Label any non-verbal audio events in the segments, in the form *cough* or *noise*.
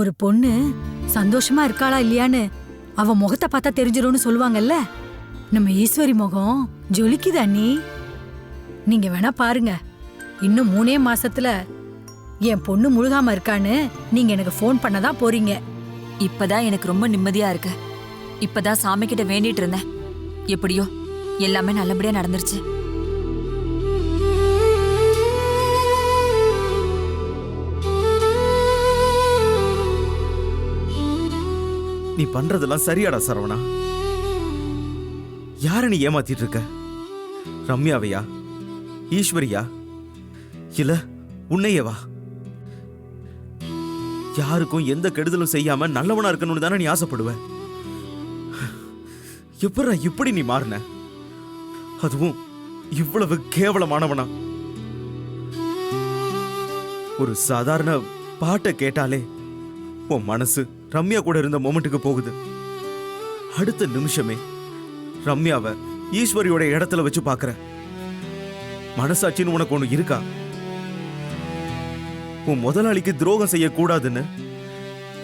ஒரு பொண்ணு சந்தோஷமா இருக்காளா இல்லையான்னு அவ முகத்தை பார்த்தா தெரிஞ்சிரும்னு சொல்லுவாங்கல்ல? நம்ம ஈஸ்வரி முகம் ஜொலிக்குது அண்ணி. நீங்க வேணா பாருங்க. இன்னும் மூணே மாசத்துல என் பொண்ணு முழுகாம இருக்கான்னு நீங்க எனக்கு ஃபோன் பண்ணதான் போறீங்க. இப்பதான் எனக்கு ரொம்ப நிம்மதியா இருக்கு. இப்பதான் சாமி கிட்ட வேண்டிட்டு இருந்தேன். எப்படியோ எல்லாமே நல்லபடியா நடந்துருச்சு. நீ பண்றதெல்லாம் சரியாடா சரவணா. யார நீ ஏமாத்திட்டு இருக்க? ரம்யாவையா? ஈஸ்வரியா? இல்ல உன்னையவா? யாருக்கும் எந்த கெடுதலும் செய்யாம நல்லவனா இருக்கணும்னு தானே நீ ஆசைப்படுவ? எப்படா இப்படி நீ மாறின? அதுவும் இவ்வளவு கேவலமானவனா. ஒரு சாதாரண பாட்டை கேட்டாலே உன் மனசு ரம்யா கூட இருந்த மொமெண்ட்டுக்கு போகுது. அடுத்த நிமிஷமே ரம்யாவை ஈஸ்வரியோட இடத்துல வச்சு பார்க்கற மனசாட்சின்னு உனக்கு ஒன்று இருக்கா? உன் முதலாளிக்கு துரோகம் செய்யக்கூடாதுன்னு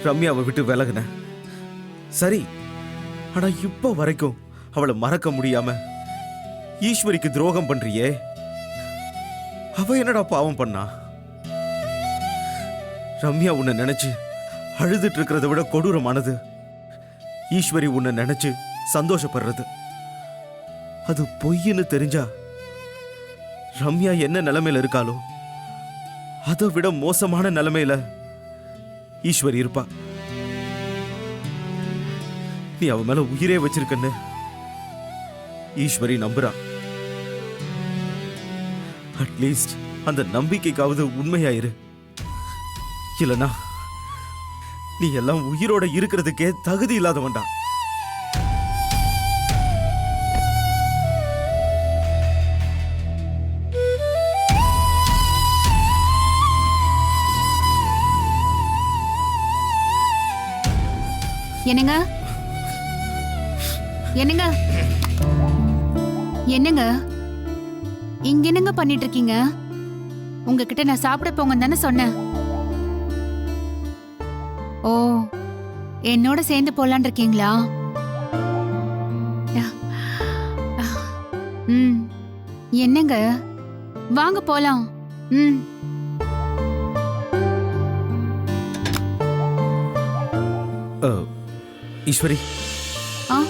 ரம்யாவை விட்டு விலகுன சரி ஆனா இப்போ வரைக்கும் அவளை மறக்க முடியாம ஈஸ்வரிக்கு துரோகம் பண்றியே. அவ என்னடா பாவம் பண்ணா? ரம்யா உன்னை நினைச்சு அழுதுட்டு இருக்கிறத விட கொடூரமானது. ஈஸ்வரி உன்னை நினைச்சு சந்தோஷப்படுறது. அது பொய்ன்னு தெரிஞ்சா ரம்யா என்ன நிலைமையில இருக்காளோ அதை விட மோசமான நிலைமையில ஈஸ்வரி இருப்பா. நீ அவ மேல உயிரே வச்சிருக்கன்னு ஈஸ்வரி நம்புறா. அட்லீஸ்ட் அந்த நம்பிக்கைக்காவது உண்மையாயிரு இல்லைனா நீ எல்லாம் உயிரோட இருக்கிறதுக்கே தகுதி இல்லாதவன்டா. என்னங்க? என்னங்க? என்னங்க? இங்க என்னங்க பண்ணிட்டு இருக்கீங்க? உங்ககிட்ட நான் சாப்பிட போங்கன்னு தானே சொன்னேன். ஓ என்னோட சேர்ந்து போலான் இருக்கீங்களா? ம் என்னங்க? வாங்க போலாம். ம். ஈஸ்வரி. ஆ?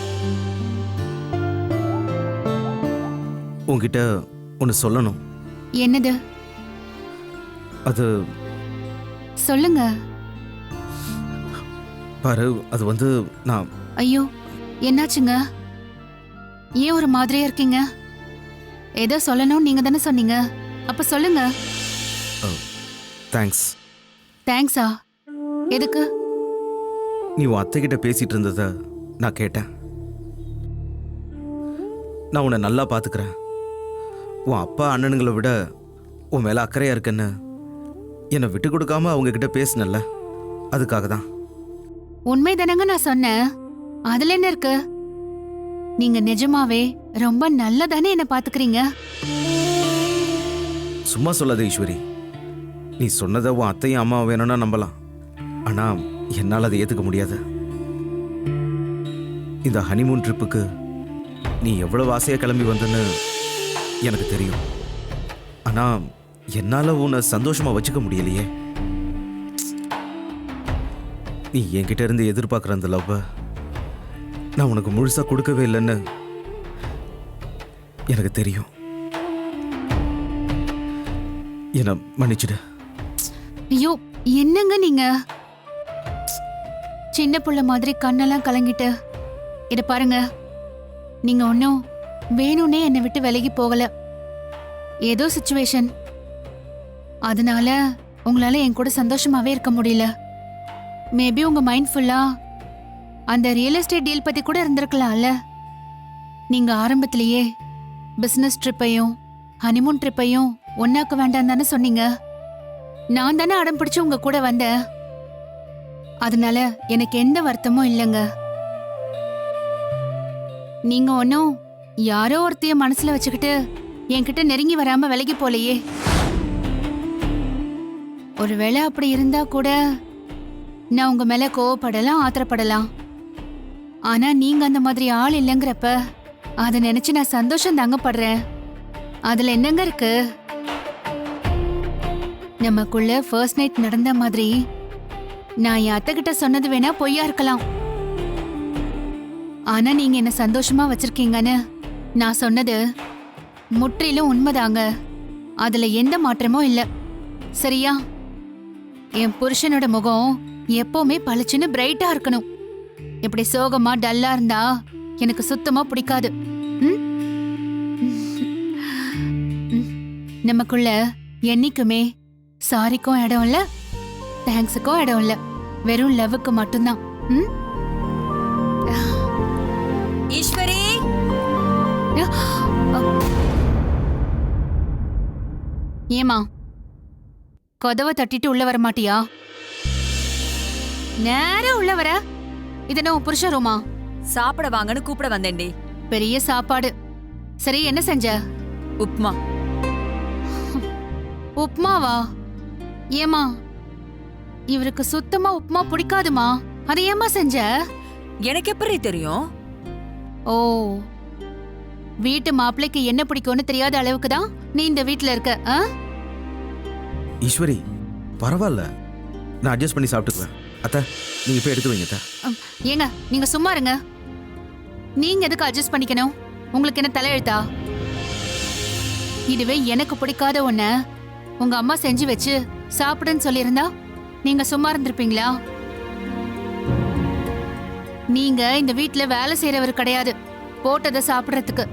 உன்கிட்ட ஒன்று சொல்லணும். என்னது? அது சொல்லுங்க. பாரு அது வந்து நான் ஐயோ என்னாச்சுங்க? ஏன் ஒரு மாதிரியா இருக்கீங்க? ஏதோ சொல்லணும் நீங்க தானே சொன்னீங்க. அப்ப சொல்லுங்க. தேங்க்ஸ் தேங்க்ஸா எதுக்கு? நீ உன் அத்தைக்கிட்ட பேசிட்டு இருந்தத நான் கேட்டேன். நான் உன்னை நல்லா பார்த்துக்கிறேன் உன் அப்பா அண்ணனுங்களை விட உன் மேலே அக்கறையா இருக்கேன்னு என்னை விட்டு கொடுக்காம அவங்க கிட்ட பேசினல்ல அதுக்காக தான். உண்மை தானங்க நான் சொன்னேன். அதுல என்ன இருக்கு? நீங்க நிஜமாவே ரொம்ப நல்லதானே என்ன பாத்துக்கிறீங்க? சும்மா சொல்லாத ஈஸ்வரி. நீ சொன்னதை உன் அத்தையும் அம்மா வேணும்னா நம்பலாம். ஆனா என்னால் அதை ஏற்றுக்க முடியாது. இந்த ஹனிமூன் ட்ரிப்புக்கு நீ எவ்வளவு ஆசையா கிளம்பி வந்தன்னு எனக்கு தெரியும். ஆனா என்னால் உன்னை சந்தோஷமாக வச்சுக்க முடியலையே. நீ என்கிட்ட இருந்து எதிர்பார்க்குற அந்த லவ்வை நான் உனக்கு முழுசாக கொடுக்கவே இல்லைன்னு எனக்கு தெரியும். என்ன மன்னிச்சிடு. ஐயோ என்னங்க நீங்க? சின்ன புள்ள மாதிரி கண்ணெல்லாம் கலங்கிட்டு இத பாருங்க. நீங்க ஒன்னும் வேணும்னே என்னை விட்டு விலகி போகல. ஏதோ சுச்சுவேஷன் அதனால உங்களால என் கூட சந்தோஷமாவே இருக்க முடியல. மேபி உங்க மைண்ட் ஃபுல்லா அந்த ரியல் எஸ்டேட் டீல் பத்தி கூட இருந்திருக்கலாம்ல. நீங்க ஆரம்பத்திலேயே பிசினஸ் ட்ரிப்பையும் ஹனிமூன் ட்ரிப்பையும் ஒன்னாக்க வேண்டாம் தானே சொன்னீங்க? நான் தானே அடம் பிடிச்சு உங்க கூட வந்தேன். அதனால எனக்கு எந்த வருத்தமும் இல்லைங்க. நீங்க ஒன்னும் யாரோ ஒருத்தைய மனசுல வச்சுக்கிட்டு என்கிட்ட நெருங்கி வராம விலகி போலையே. ஒருவேளை அப்படி இருந்தா கூட நான் உங்க மேல கோவப்படலாம் ஆத்திரப்படலாம். ஆனா நீங்க அந்த மாதிரி ஆள் இல்லைங்கிறப்ப அதை நினைச்சு நான் சந்தோஷம் தாங்க படுறேன். அதுல என்னங்க இருக்கு? நமக்குள்ள ஃபர்ஸ்ட் நைட் நடந்த மாதிரி நான் என் அத்தைகிட்ட சொன்னது வேணா பொய்யா இருக்கலாம். ஆனா நீங்க என்ன சந்தோஷமா வச்சிருக்கீங்கன்னு நான் சொன்னது முற்றிலும் உண்மைதாங்க. அதுல எந்த மாற்றமும் இல்லை. சரியா? என் புருஷனோட முகம் எப்பவுமே பளிச்சுன்னு பிரைட்டா இருக்கணும். இப்படி சோகமா டல்லா இருந்தா எனக்கு சுத்தமா பிடிக்காது. நமக்குள்ள என்னைக்குமே சாரிக்கும் இடம் இல்ல தேங்க்ஸுக்கும் இடம் இல்ல. வெறும் லவ்வுக்கு மட்டும்தான். ம்? ஈஸ்வரி! ஏமா கதவை தட்டிட்டு உள்ள வர மாட்டியா? நேரா உள்ள வர. இது என்ன உன் புருஷ ரூமா? சாப்பிட வாங்கன்னு கூப்பிட வந்தேன்டி பெரிய சாப்பாடு. சரி என்ன செஞ்ச? உப்மா. உப்மாவா? ஏமா இவருக்கு சுத்தமா உப்மா பிடிக்காதுமா? அதை ஏமா செஞ்ச? எனக்கு எப்படி தெரியும்? ஓ. வீட்டு மாப்பிள்ளைக்கு என்ன பிடிக்கும்னு தெரியாத அளவுக்கு தான் நீ இந்த வீட்ல இருக்க ஆ? ஈஸ்வரி பரவாயில்ல. நான் அட்ஜஸ்ட் பண்ணி சாப்பிட்டுக்குவேன். அத்தா நீங்க போய் எடுத்து வைங்க ஏங்க நீங்க சும்மா இருங்க. நீங்க எதுக்கு அட்ஜஸ்ட் பண்ணிக்கணும்? உங்களுக்கு என்ன தலையெழுத்தா இதுவே எனக்கு பிடிக்காத ஒண்ண. உங்க அம்மா செஞ்சு வச்சு சாப்பிடுன்னு சொல்லியிருந்தா நீங்க சும்மா இருந்திருப்பீங்களா? நீங்க இந்த வீட்ல வேலை செய்யறவர் கிடையாது. போட்டதை சாப்பிடுறதுக்கு.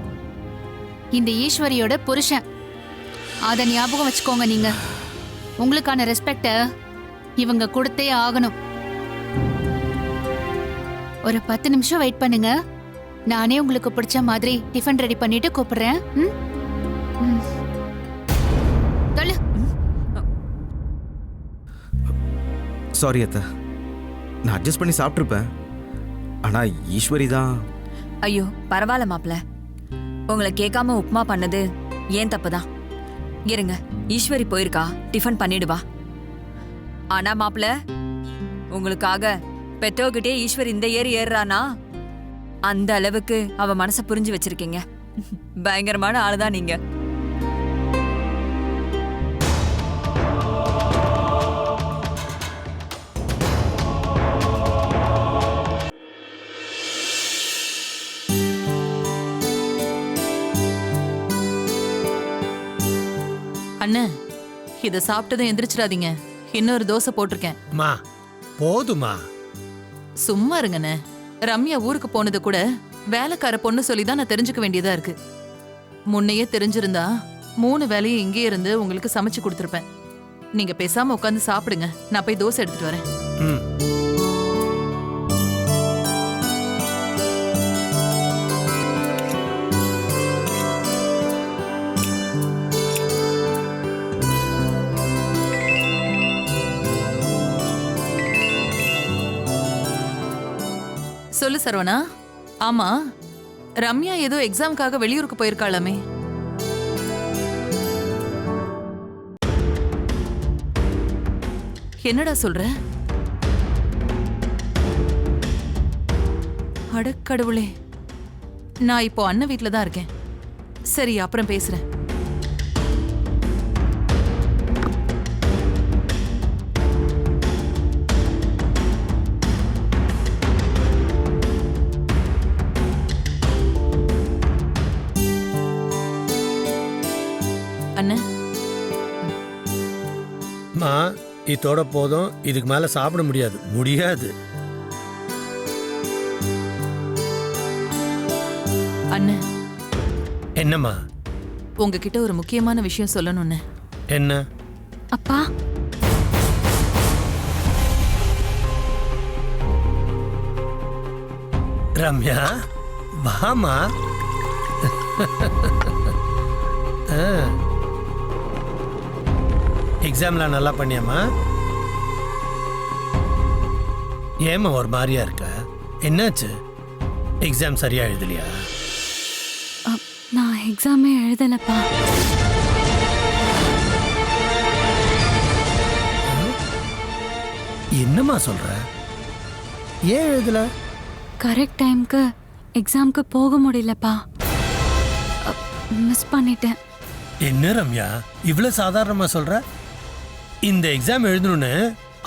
இந்த ஈஸ்வரியோட புருஷன். அதை ஞாபகம் வச்சுக்கோங்க நீங்க. உங்களுக்கான ரெஸ்பெக்ட இவங்க கொடுத்தே ஆகணும். ஒரு பத்து நிமிஷம் வெயிட் பண்ணுங்க. நானே உங்களுக்கு பிடிச்ச மாதிரி டிஃபன் ரெடி பண்ணிட்டு கூப்பிடுறேன். ம்? ம். தள்ளு. சாரி அத்தை. நான் அட்ஜஸ்ட் பண்ணி சாப்பிட்ருப்பேன் ஆனா ஈஸ்வரி தான். ஐயோ பரவாயில்ல மாப்ள உங்களை கேட்காம உப்மா பண்ணது ஏன் தப்புதான்? இருங்க ஈஸ்வரி போயிருக்கா. டிஃபன் பண்ணிடுவா ஆனா மாப்ள உங்களுக்காக பெத்தவகிட்டே ஈஸ்வரி இந்த ஏறி ஏறுறானா? அந்த அளவுக்கு அவ மனச புரிஞ்சு வச்சிருக்கீங்க. பயங்கரமான ஆளுதான் நீங்க. அண்ணே இத சாப்பிட்டதும் எந்திரிச்சிடாதீங்க. இன்னொரு தோசை போட்டிருக்கேன். மா போதுமா. சும்மா இருங்கண்ணே. ரம்யா ஊருக்கு போனது கூட வேலைக்கார பொண்ணு சொல்லி தான் நான் தெரிஞ்சுக்க வேண்டியதா இருக்கு. முன்னையே தெரிஞ்சிருந்தா மூணு வேலையும் இங்கே இருந்து உங்களுக்கு சமைச்சு கொடுத்துருப்பேன். நீங்க பேசாம உட்காந்து சாப்பிடுங்க. நான் போய் தோசை எடுத்துட்டு வரேன். சொல்லு சரவணா. ஆமா ரம்யா ஏதோ எக்ஸாம்க்காக வெளியூருக்கு போயிருக்காளாமே. என்னடா சொல்ற? அடக்கடவுளே. நான் இப்போ அண்ணன் வீட்டில் தான் இருக்கேன். சரி அப்புறம் பேசுறேன். மா இதோட போதும் இதுக்கு மேல சாப்பிட முடியாது. முடியாது. அண்ணன் என்னம்மா? உங்ககிட்ட ஒரு முக்கியமான விஷயம் சொல்லணும்னு. என்ன? அப்பா. ரம்யா வாமா எக்ஸாம்லாம் நல்லா பண்ணியாம்மா. ஏம்மா ஒரு மாதிரியா இருக்க? என்னாச்சு? எக்ஸாம் சரியா எழுதலையா? நான் எக்ஸாமே எழுதலப்பா. என்னம்மா சொல்ற? ஏன் எழுதல? கரெக்ட் டைம்க்கு எக்ஸாம்க்கு போக முடியலப்பா. மிஸ் பண்ணிட்டேன். என்ன ரம்யா? இவ்வளவு சாதாரணமா சொல்ற? இந்த எக்ஸாம் எழுதணும்னு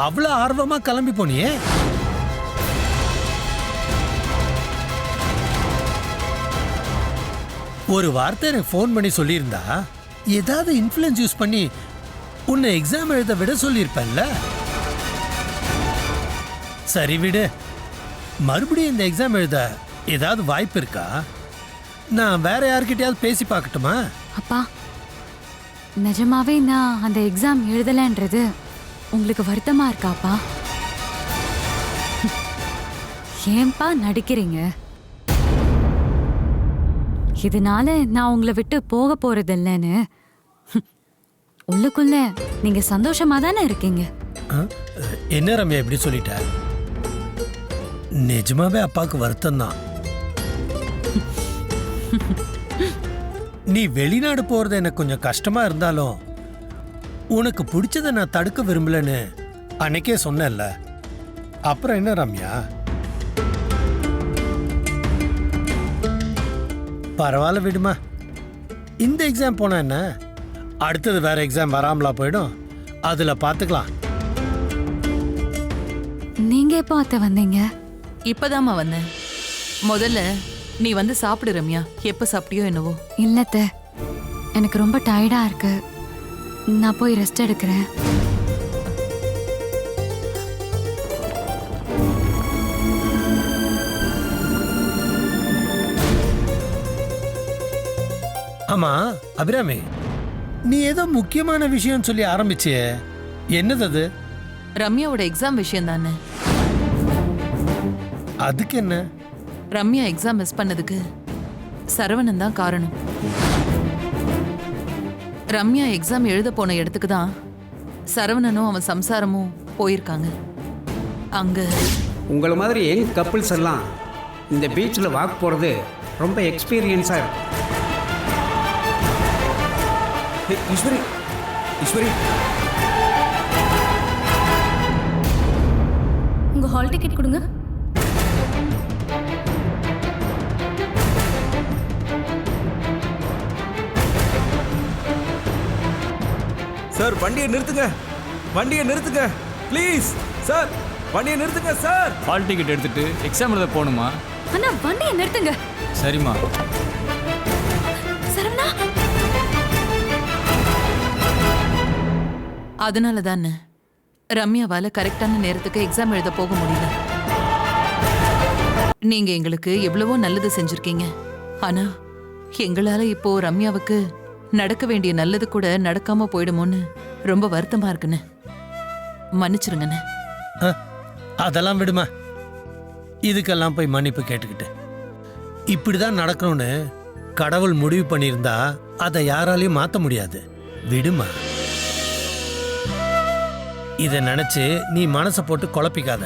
அவ்வளோ ஆர்வமாக கிளம்பி போனியே. ஒரு வார்த்தை எனக்கு ஃபோன் பண்ணி சொல்லியிருந்தா ஏதாவது இன்ஃப்ளூயன்ஸ் யூஸ் பண்ணி உன்னை எக்ஸாம் எழுத விட சொல்லியிருப்பேன்ல. சரி விடு. மறுபடியும் இந்த எக்ஸாம் எழுத ஏதாவது வாய்ப்பு இருக்கா? நான் வேற யார்கிட்டயாவது பேசி பார்க்கட்டுமா? அப்பா நிஜமாவே நான் அந்த எக்ஸாம் எழுதலைன்றது உங்களுக்கு வருத்தமா இருக்காப்பா? ஏன்பா நடிக்கிறீங்க? இதனால நான் உங்களை விட்டு போக போறது இல்லைன்னு. உள்ளுக்குள்ள நீங்க சந்தோஷமா தானே இருக்கீங்க? என்ன ரம்யா இப்படி சொல்லிட்ட? நிஜமாவே அப்பாவுக்கு வருத்தம் தான் நீ வெளிநாடு போறது எனக்கு கொஞ்சம் கஷ்டமா இருந்தாலும் உனக்கு பிடிச்சதை நான் தடுக்க விரும்பலன்னு அன்னைக்கே சொன்னேன்ல. அப்புறம் என்ன ரம்யா? பரவாயில்ல விடுமா. இந்த எக்ஸாம் போனா என்ன? அடுத்தது வேற எக்ஸாம் வராமலா போயிடும். அதுல பார்த்துக்கலாம் நீங்க எப்போ அத்தை வந்தீங்க? இப்பதாம்மா வந்தேன். முதல்ல நீ வந்து சாப்பிடு ரம்யா. எப்ப சாப்பிட்டியோ என்னவோ. இல்லத்த. எனக்கு ரொம்ப டயர்டா இருக்கு. நான் போய் ரெஸ்ட் எடுக்கிறேன். ஆமா அபிராமி. நீ ஏதோ முக்கியமான விஷயம் சொல்லி ஆரம்பிச்சியே. என்னது அது? ரம்யாவோட எக்ஸாம் விஷயம் தானே அதுக்கு என்ன? ரம்யா எக்ஸாம் மிஸ் பண்ணதுக்கு சரவணன் தான் காரணம். ரம்யா எக்ஸாம் எழுத போன இடத்துக்கு தான் சரவணனும் அவன் சம்சாரமும் போயிருக்காங்க. அங்க உங்களை மாதிரி யங் கப்புள்ஸ் எல்லாம் இந்த பீச்சில் வாக் போகிறது ரொம்ப எக்ஸ்பீரியன்ஸாக இருக்கும் ஈஸ்வரி ஈஸ்வரி. உங்க ஹால் டிக்கெட் கொடுங்க. சார் வண்டியை நிறுத்துங்க. வண்டியை நிறுத்துங்க. ப்ளீஸ் சார் வண்டியை நிறுத்துங்க சார் ஹால் டிக்கெட் எடுத்துட்டு எக்ஸாம் எழுத போகணுமா? அண்ணா வண்டியை நிறுத்துங்க. சரிம்மா. சரவணா? அதனால தானே ரம்யாவால கரெக்டான நேரத்துக்கு எக்ஸாம் எழுத போக முடியல. நீங்க எங்களுக்கு எவ்வளவோ நல்லது செஞ்சிருக்கீங்க. ஆனா எங்களால இப்போ ரம்யாவுக்கு நடக்க வேண்டிய நல்லது கூட நடக்காம போயிடுமோன்னு ரொம்ப வருத்தமா இருக்குன்னு. மன்னிச்சிருங்கண்ணே. அதெல்லாம் விடுமா. இதுக்கெல்லாம் போய் மன்னிப்பு கேட்டுக்கிட்டு. இப்படிதான் நடக்கணும்னு கடவுள் முடிவு பண்ணியிருந்தா அதை யாராலையும் மாத்த முடியாது. விடுமா. இதை நினைச்சு நீ மனசை போட்டு குழப்பிக்காத.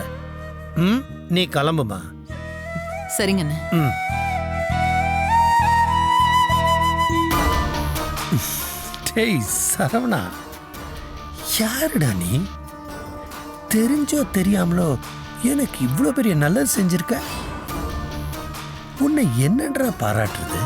ம் நீ கிளம்புமா. சரிங்கண்ணே. ம். டேய் சரவணா யாருடா நீ? தெரிஞ்சோ தெரியாமலோ எனக்கு இவ்வளோ பெரிய நல்லது செஞ்சிருக்க? உன்னை என்னன்றா பாராட்டுறது?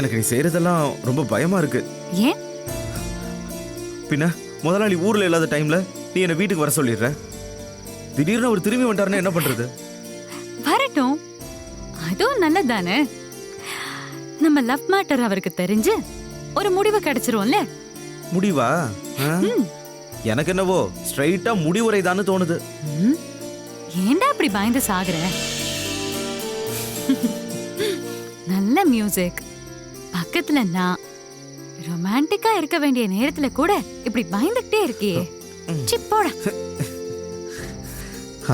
எனக்கு நீ செய்யறதெல்லாம் ரொம்ப பயமா இருக்கு. ஏன்? பின்ன முதலாளி ஊர்ல இல்லாத டைம்ல நீ என்ன வீட்டுக்கு வர சொல்லிடுற. திடீர்னு அவர் திரும்பி வந்துட்டாருன்னா என்ன பண்றது? வரட்டும். அதுவும் நல்லதானே? நம்ம லவ் மேட்டர் அவருக்கு தெரிஞ்சு ஒரு முடிவு கிடைச்சிரும்ல? முடிவா? எனக்கு என்னவோ ஸ்ட்ரைட்டா முடிவுரைதான்னு தோணுது. ம், ஏன்டா இப்படி பயந்து சாகுற? நல்ல மியூசிக் பக்கத்துல நான் ரொமான்டிக்கா இருக்க வேண்டிய நேரத்துல கூட இப்படி பயந்துகிட்டே இருக்கியே சி, போடா.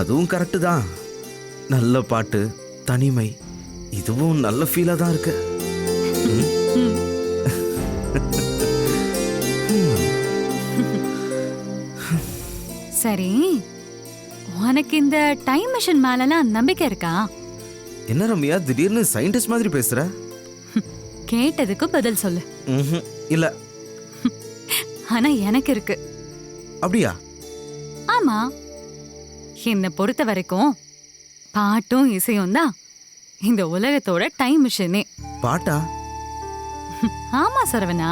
அதுவும் கரெக்டு தான். நல்ல பாட்டு தனிமை இதுவும் நல்ல ஃபீலா தான் இருக்கு. சரி உனக்கு இந்த டைம் மிஷின் மேலலாம் நம்பிக்கை இருக்கா? என்ன ரம்யா திடீர்னு சயின்டிஸ்ட் மாதிரி பேசுற? கேட்டதுக்கு பதில் சொல்லு. இல்ல. ஆனா எனக்கு இருக்கு. அப்படியா? ஆமா. என்னை பொறுத்த வரைக்கும் பாட்டும் இசையும் தான் இந்த உலகத்தோட டைம் மிஷினே பாட்டா? ஆமா சரவணா.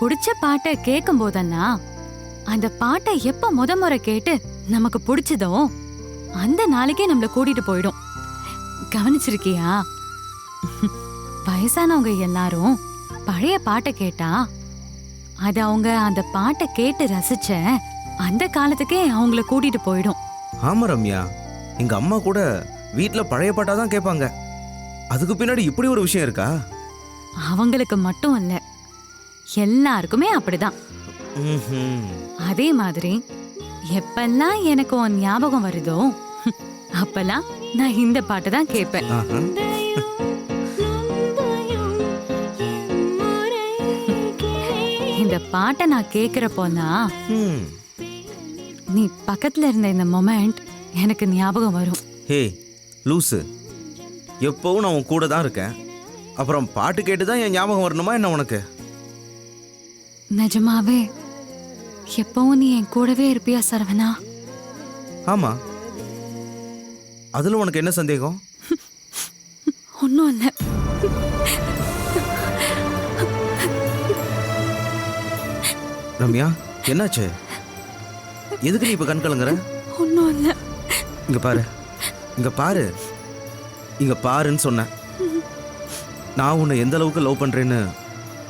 பிடிச்ச பாட்டை கேட்கும் போதெல்லாம் அந்த பாட்டை எப்ப முத முறை கேட்டு நமக்கு பிடிச்சதோ அந்த நாளைக்கே நம்மள கூட்டிட்டு போயிடும். கவனிச்சிருக்கியா? வயசானவங்க எல்லாரும் பழைய பாட்டை கேட்டா அது அவங்க அந்த பாட்டை கேட்டு ரசிச்ச அந்த காலத்துக்கே அவங்கள கூட்டிட்டு போயிடும். ஆமா ரம்யா. எங்க அம்மா கூட வீட்ல பழைய பாட்டா தான் கேட்பாங்க அதுக்கு பின்னாடி இப்படி ஒரு விஷயம் இருக்கா? அவங்களுக்கு மட்டும் இல்ல. எல்லாருக்குமே அப்படிதான். ம்ஹும். அதே மாதிரி எப்பெல்லாம் எனக்கு உன் ஞாபகம் வருதோ அப்பெல்லாம் நான் இந்த பாட்டு தான் கேட்பேன். ஆஹா. இந்த பாட்டை நான் கேக்குறப்போலாம் ம். நீ பக்கத்துல இருந்த இந்த மொமெண்ட் எனக்கு ஞாபகம் வரும். ஹே லூசு. எப்பவும் நான் உன் கூட தான் இருக்கேன். அப்புறம் பாட்டு கேட்டு தான் என் ஞாபகம் வரணுமா என்ன உனக்கு? நிஜமாவே எப்பவும் நீ என் கூடவே இருப்பியா சரவணா? ஆமா. அதுல உனக்கு என்ன சந்தேகம்? *laughs* ஒன்றும் இல்லை. ரம்யா என்னாச்சு? எதுக்கு நீ இப்ப கண் கலங்குற? ஒன்றும் இல்லை இங்க பாரு. இங்க பாரு. இங்க பாருன்னு சொன்னேன் நான் உன்னை எந்த அளவுக்கு லவ் பண்றேன்னு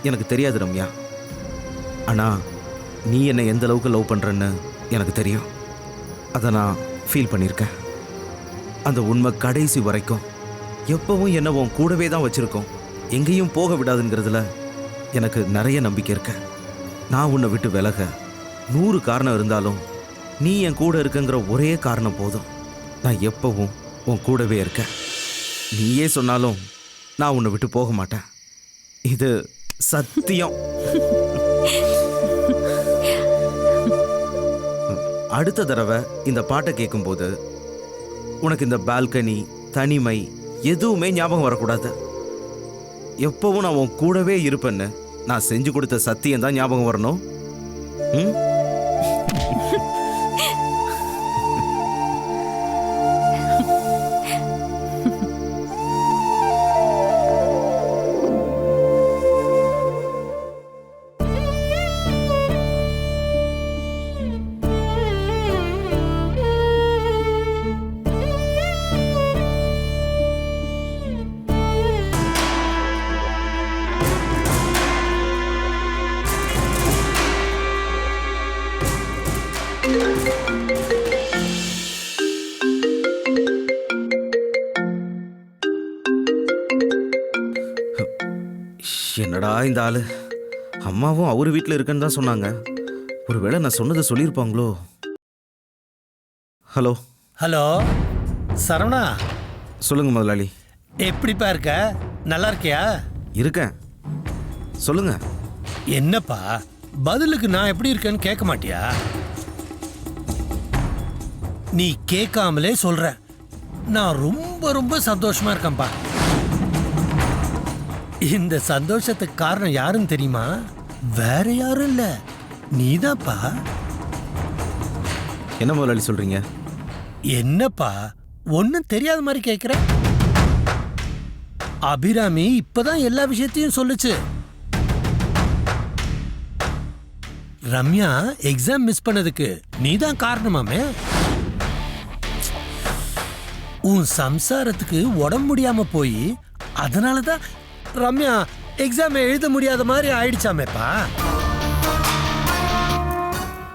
எனக்கு தெரியாது ரம்யா. ஆனா நீ என்னை எந்த அளவுக்கு லவ் பண்றேன்னு எனக்கு தெரியும். அதை நான் ஃபீல் பண்ணியிருக்கேன் அந்த உண்மை கடைசி வரைக்கும். எப்பவும் என்ன உன் கூடவே தான் வச்சிருக்கோம். எங்கேயும் போக விடாதுங்கிறதுல எனக்கு நிறைய நம்பிக்கை இருக்கு. நான் உன்னை விட்டு விலக. நூறு காரணம் இருந்தாலும் நீ என் கூட இருக்கங்கிற ஒரே காரணம் போதும். நான் எப்பவும் உன் கூடவே இருக்கேன். நீயே சொன்னாலும் நான் உன்னை விட்டு போக மாட்டேன். இது சத்தியம். அடுத்த தடவை இந்த பாட்டை கேட்கும்போது உனக்கு இந்த பால்கனி தனிமை எதுவுமே ஞாபகம் வரக்கூடாது. எப்பவும் நான் உன் கூடவே இருப்பேன்னு நான் செஞ்சு கொடுத்த சத்தியம் தான் ஞாபகம் வரணும்? ம்? இந்த ஆளு. அம்மாவும் அவர் வீட்டில் இருக்குன்னு தான் சொன்னாங்க. ஒருவேளை நான் சொன்னதை சொல்லியிருப்பாங்களோ? ஹலோ. ஹலோ சரவணா. சொல்லுங்க முதலாளி. எப்படிப்பா இருக்க? நல்லா இருக்கியா? இருக்கேன். சொல்லுங்க. என்னப்பா பதிலுக்கு நான் எப்படி இருக்கேன்னு கேட்க மாட்டியா? நீ கேட்காமலே சொல்ற. நான் ரொம்ப ரொம்ப சந்தோஷமா இருக்கேன்ப்பா. இந்த சந்தோஷத்துக்கு காரணம் யாருன்னு தெரியுமா? வேற யாரும் இல்ல. நீதான்ப்பா என்ன முதலாளி சொல்றீங்க? என்னப்பா? ஒன்னும் தெரியாத மாதிரி கேட்குற அபிராமி இப்பதான் எல்லா விஷயத்தையும் சொல்லுச்சு. ரம்யா எக்ஸாம் மிஸ் பண்ணதுக்கு நீதான் காரணமாமே. உன் சம்சாரத்துக்கு உடம்பு முடியாம போய் அதனால தான் ரம்யா எக்ஸாம் எழுத முடியாத மாதிரி ஆயிடுச்சாமேப்பா?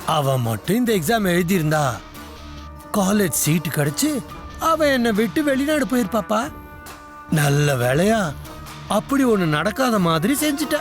அவ மட்டும் இந்த எக்ஸாம் எழுதியிருந்தா காலேஜ் சீட்டு கிடைச்சு அவன் என்னை விட்டு வெளிநாடு போயிருப்பாப்பா. நல்ல வேலையா அப்படி ஒன்று நடக்காத மாதிரி செஞ்சுட்டா.